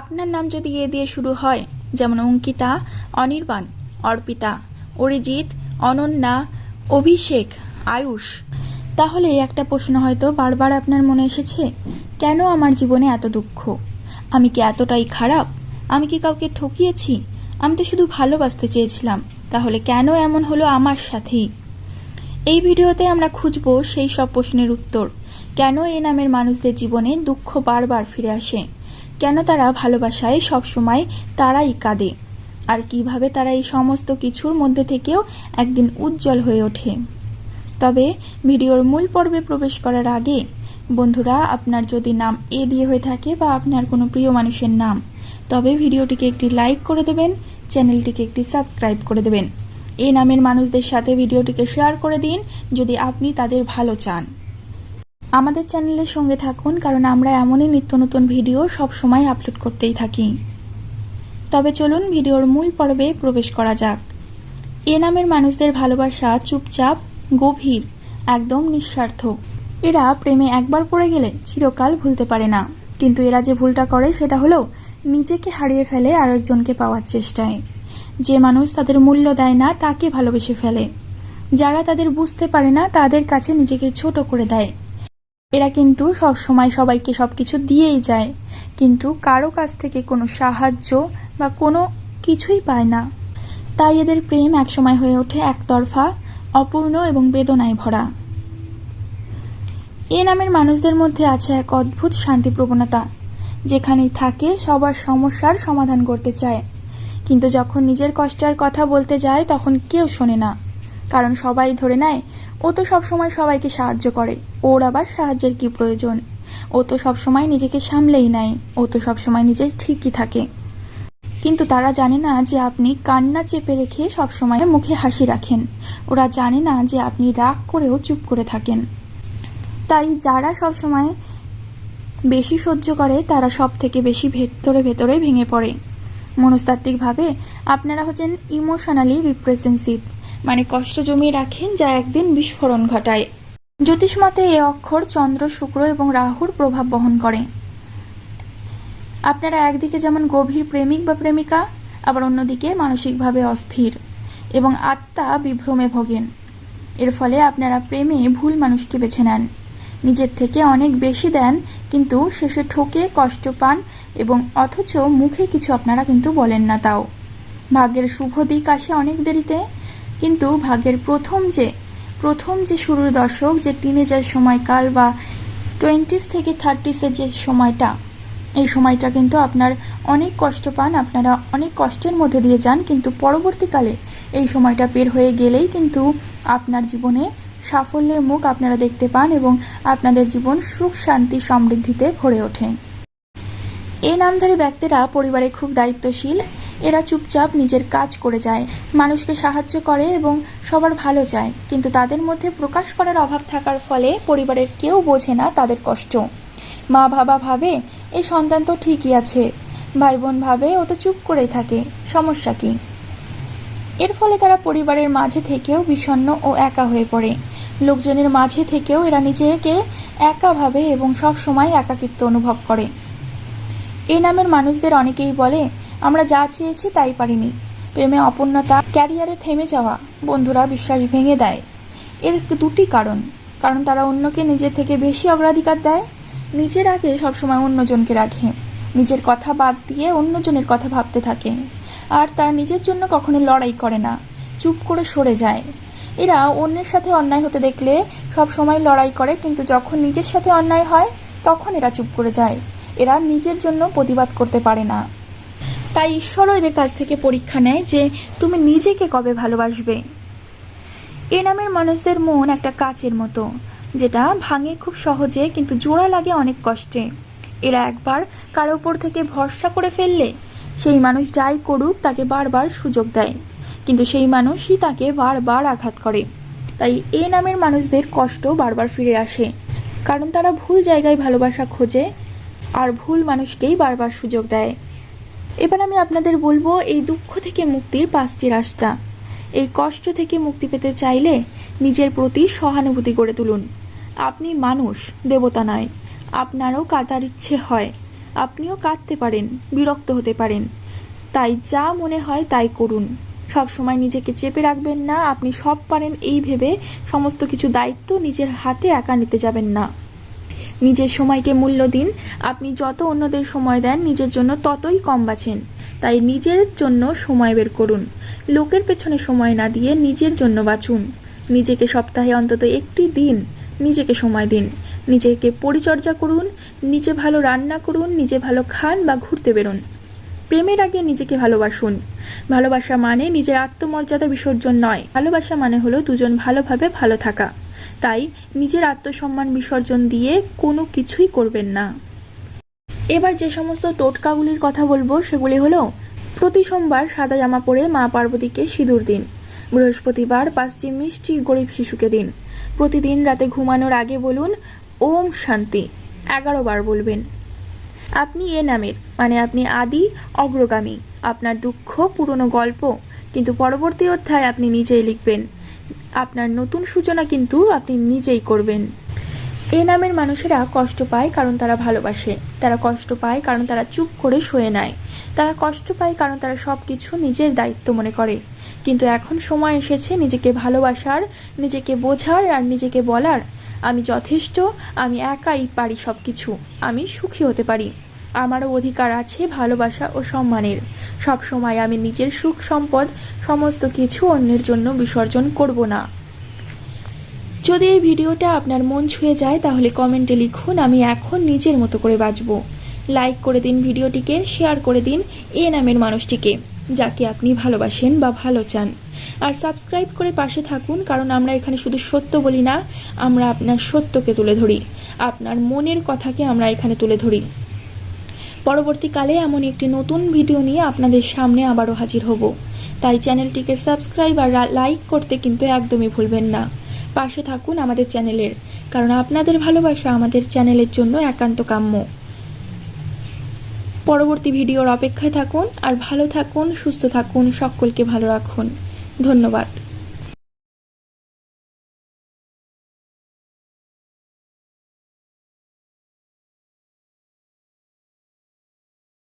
আপনার নাম যদি এ দিয়ে শুরু হয়, যেমন অঙ্কিতা, অনির্বাণ, অর্পিতা, অরিজিৎ, অনন্যা, অভিষেক, আয়ুষ, তাহলে একটা প্রশ্ন হয়তো বারবার আপনার মনে এসেছে, কেন আমার জীবনে এত দুঃখ? আমি কি এতটাই খারাপ? আমি কি কাউকে ঠকিয়েছি? আমি তো শুধু ভালোবাসতে চেয়েছিলাম, তাহলে কেন এমন হলো আমার সাথেই? এই ভিডিওতে আমরা খুঁজব সেই সব প্রশ্নের উত্তর। কেন এ নামের মানুষদের জীবনে দুঃখ বারবার ফিরে আসে? কেন তারা ভালোবাসায় সবসময় তারাই কাঁদে? আর কীভাবে তারা এই সমস্ত কিছুর মধ্যে থেকেও একদিন উজ্জ্বল হয়ে ওঠে? তবে ভিডিওর মূল পর্বে প্রবেশ করার আগে, বন্ধুরা, আপনার যদি নাম এ দিয়ে হয়ে থাকে বা আপনার কোনো প্রিয় মানুষের নাম, তবে ভিডিওটিকে একটি লাইক করে দেবেন, চ্যানেলটিকে একটি সাবস্ক্রাইব করে দেবেন। এই নামের মানুষদের সাথে ভিডিওটিকে শেয়ার করে দিন যদি আপনি তাদের ভালো চান। আমাদের চ্যানেলের সঙ্গে থাকুন, কারণ আমরা এমনই নিত্য নতুন ভিডিও সব সময় আপলোড করতেই থাকি। তবে চলুন ভিডিওর মূল পর্বে প্রবেশ করা যাক। এ নামের মানুষদের ভালোবাসা চুপচাপ, গভীর, একদম নিঃস্বার্থ। এরা প্রেমে একবার পড়ে গেলে চিরকাল ভুলতে পারে না। কিন্তু এরা যে ভুলটা করে সেটা হলো নিজেকে হারিয়ে ফেলে আরেকজনকে পাওয়ার চেষ্টায়। যে মানুষ তাদের মূল্য দেয় না, তাকে ভালোবেসে ফেলে। যারা তাদের বুঝতে পারে না, তাদের কাছে নিজেকে ছোট করে দেয়। এরা কিন্তু সব সময় সবাইকে সব কিছু দিয়েই যায়। কিন্তু কারও কাছ থেকে কোনো সাহায্য বা কোনো কিছুই পায় না। তাই এদের প্রেম একসময় হয়ে ওঠে একতরফা, অপূর্ণ এবং বেদনায় ভরা। এ নামের মানুষদের মধ্যে আছে এক অদ্ভুত শান্তি প্রবণতা যেখানেই থাকে সবার সমস্যার সমাধান করতে চায়। কিন্তু যখন নিজের কষ্টের কথা বলতে যায়, তখন কেউ শোনে না। কারণ সবাই ধরে নেয়, ও তো সবসময় সবাইকে সাহায্য করে। ওর আবার সাহায্যের কি প্রয়োজন? ও তো সবসময় নিজেকে সামলেই নেয়, ও তো সবসময় নিজে ঠিকই থাকে। কিন্তু তারা জানে না যে আপনি কান্না চেপে রেখে সবসময় মুখে হাসি রাখেন। ওরা জানে না যে আপনি রাগ করেও চুপ করে থাকেন। তাই যারা সবসময় বেশি সহ্য করে, তারা সব থেকে বেশি ভেতরে ভেতরে ভেঙে পড়ে। মনস্তাত্ত্বিকভাবে আপনারা হচ্ছেন ইমোশনালি রিপ্রেজেন্সিভ মানে কষ্ট জমিয়ে রাখেন যা একদিন বিস্ফোরণ ঘটায়। জ্যোতিষমতে এ অক্ষর চন্দ্র, শুক্র এবং রাহুর প্রভাব বহন করে। আপনারা একদিকে যেমন গভীর প্রেমিক বা প্রেমিকা, আবার অন্যদিকে মানসিকভাবে অস্থির এবং আত্মা বিভ্রমে ভোগেন। এর ফলে আপনারা প্রেমে ভুল মানুষকে বেছে নেন। নিজের থেকে অনেক বেশি দেন, কিন্তু শেষে ঠকে কষ্ট পান এবং অথচ মুখে কিছু আপনারা কিন্তু বলেন না তাও। ভাগ্যের শুভ দিক আসে অনেক দেরিতে কিন্তু ভাগ্যের প্রথম যে প্রথম যে শুরুর দশক যে টিনেজার সময়কাল বা টোয়েন্টিস থেকে থার্টিসের যে সময়টা, এই সময়টা কিন্তু আপনার অনেক কষ্ট পান, আপনারা অনেক কষ্টের মধ্যে দিয়ে যান, কিন্তু পরবর্তীকালে এই সময়টা পের হয়ে গেলেই কিন্তু আপনার জীবনে সাফল্যের মুখ আপনারা দেখতে পান এবং আপনাদের জীবন সুখ, শান্তি, সমৃদ্ধিতে ভরে ওঠে। এই নামধারী ব্যক্তিরা পরিবারে খুব দায়িত্বশীল। এরা চুপচাপ নিজের কাজ করে যায়, মানুষকে সাহায্য করে এবং সবার ভালো চায়। কিন্তু তাদের মধ্যে প্রকাশ করার অভাব থাকার ফলে পরিবারের কেউ বোঝে না তাদের কষ্ট। মা বাবা ভাবে এই সন্তান তো ঠিকই আছে। ভাই বোন ভাবে, ও তো চুপ করেই থাকে, সমস্যা কি? এর ফলে তারা পরিবারের মাঝে থেকেও বিষণ্ণ ও একা হয়ে পড়ে। লোকজনের মাঝে থেকেও এরা নিজেকে একাভাবে এবং সব সময় একাকিত্ব অনুভব করে। এই নামের মানুষদের অনেকেই বলে আমরা যা চেয়েছি তাই পারিনি। প্রেমে অপূর্ণতা, ক্যারিয়ারে থেমে যাওয়া, বন্ধুরা বিশ্বাস ভেঙে দেয়। এর দুটি কারণ। কারণ তারা অন্যকে নিজের থেকে বেশি অগ্রাধিকার দেয়। নিজের আগে সবসময় অন্যজনকে রাখে। নিজের কথা বাদ দিয়ে অন্যজনের কথা ভাবতে থাকে। আর তারা নিজের জন্য কখনো লড়াই করে না। চুপ করে সরে যায়। এরা অন্যের সাথে অন্যায় হতে দেখলে সব সময় লড়াই করে, কিন্তু যখন নিজের সাথে অন্যায় হয়, তখন এরা চুপ করে যায়। এরা নিজের জন্য প্রতিবাদ করতে পারে না। তাই ঈশ্বরও এদের কাছ থেকে পরীক্ষা নেয় যে তুমি নিজেকে কবে ভালোবাসবে। এ নামের মানুষদের মন একটা কাচের মতো, যেটা ভাঙে খুব সহজে কিন্তু জোড়া লাগে অনেক কষ্টে। এরা একবার কারও উপর থেকে ভরসা করে ফেললে, সেই মানুষ যাই করুক তাকে বারবার সুযোগ দেয়। কিন্তু সেই মানুষই তাকে বারবার আঘাত করে। তাই এ নামের মানুষদের কষ্ট বারবার ফিরে আসে, কারণ তারা ভুল জায়গায় ভালোবাসা খোঁজে, আর ভুল মানুষকেই বারবার সুযোগ দেয়। এবার আমি আপনাদের বলব এই দুঃখ থেকে মুক্তির পাঁচটি রাস্তা। এই কষ্ট থেকে মুক্তি পেতে চাইলে নিজের প্রতি সহানুভূতি গড়ে তুলুন। আপনি মানুষ, দেবতা নয়। আপনারও কাতার ইচ্ছে হয়। আপনিও কাঁদতে পারেন, বিরক্ত হতে পারেন। তাই যা মনে হয় তাই করুন। সব সময় নিজেকে চেপে রাখবেন না, আপনি সব পারেন এই ভেবে সমস্ত কিছু দায়িত্ব নিজের হাতে একা নিতে যাবেন না। নিজের সময়কে মূল্য দিন। আপনি যত অন্যদের সময় দেন, নিজের জন্য ততই কম বাঁচেন। তাই নিজের জন্য সময় বের করুন। লোকের পেছনে সময় না দিয়ে নিজের জন্য বাঁচুন। নিজেকে সপ্তাহে অন্তত একটি দিন নিজেকে সময় দিন। নিজেকে পরিচর্যা করুন, নিজে ভালো রান্না করুন, নিজে ভালো খান বা ঘুরতে বেরোন। প্রেমের আগে নিজেকে ভালোবাসুন। ভালোবাসা মানে নিজের আত্মমর্যাদা বিসর্জন নয়। ভালোবাসা মানে হলো দুজন ভালোভাবে ভালো থাকা। তাই নিজের আত্মসম্মান বিসর্জন দিয়ে কোনো কিছুই করবেন না। এবার যে সমস্ত টোটকাগুলির কথা বলব, সেগুলি হলো, প্রতি সোমবার সাদা জামা পরে মা পার্বতীকে সিঁদুর দিন। বৃহস্পতিবার পাঁচটি মিষ্টি গরিব শিশুকে দিন। প্রতিদিন রাতে ঘুমানোর আগে বলুন, ওম শান্তি। এগারো বার বলবেন। আপনি এ নামের মানে আপনি আদি, অগ্রগামী। আপনার দুঃখ, পুরনো গল্প, কিন্তু পরবর্তী অধ্যায় আপনি নিজেই লিখবেন। আপনার নতুন সূচনা কিন্তু আপনি নিজেই করবেন। এ নামের মানুষেরা কষ্ট পায় কারণ তারা ভালোবাসে। তারা কষ্ট পায় কারণ তারা চুপ করে শুয়ে নেয়। তারা কষ্ট পায় কারণ তারা সব কিছু নিজের দায়িত্ব মনে করে। কিন্তু এখন সময় এসেছে নিজেকে ভালোবাসার, নিজেকে বোঝার আর নিজেকে বলার। আমি যথেষ্ট, আমি একাই পারি সব কিছু আমি সুখী হতে পারি। আমারও অধিকার আছে ভালোবাসা ও সম্মানের। সব সময় আমি নিজের সুখ, সম্পদ, সমস্ত কিছু অন্যের জন্য বিসর্জন করব না। যদি এই ভিডিওটা আপনার মন ছুঁয়ে যায় তাহলে কমেন্টে লিখুন, আমি এখন নিজের মতো করে বাঁচব লাইক করে দিন ভিডিওটিকে শেয়ার করে দিন এ নামের মানুষটিকে, যাকে আপনি ভালোবাসেন বা ভালো চান। আর সাবস্ক্রাইব করে পাশে থাকুন, কারণ আমরা এখানে শুধু সত্য বলি না, আমরা আপনার সত্যকে তুলে ধরি, আপনার মনের কথাকে আমরা এখানে তুলে ধরি। পরবর্তীকালে এমন একটি নতুন ভিডিও নিয়ে আপনাদের সামনে আবারও হাজির হব। তাই চ্যানেলটিকে সাবস্ক্রাইব আর লাইক করতে কিন্তু একদমই ভুলবেন না। পাশে থাকুন আমাদের চ্যানেলের, কারণ আপনাদের ভালোবাসা আমাদের চ্যানেলের জন্য একান্ত কাম্য। পরবর্তী ভিডিওর অপেক্ষায় থাকুন আর ভালো থাকুন সুস্থ থাকুন সকলকে ভালো রাখুন। ধন্যবাদ।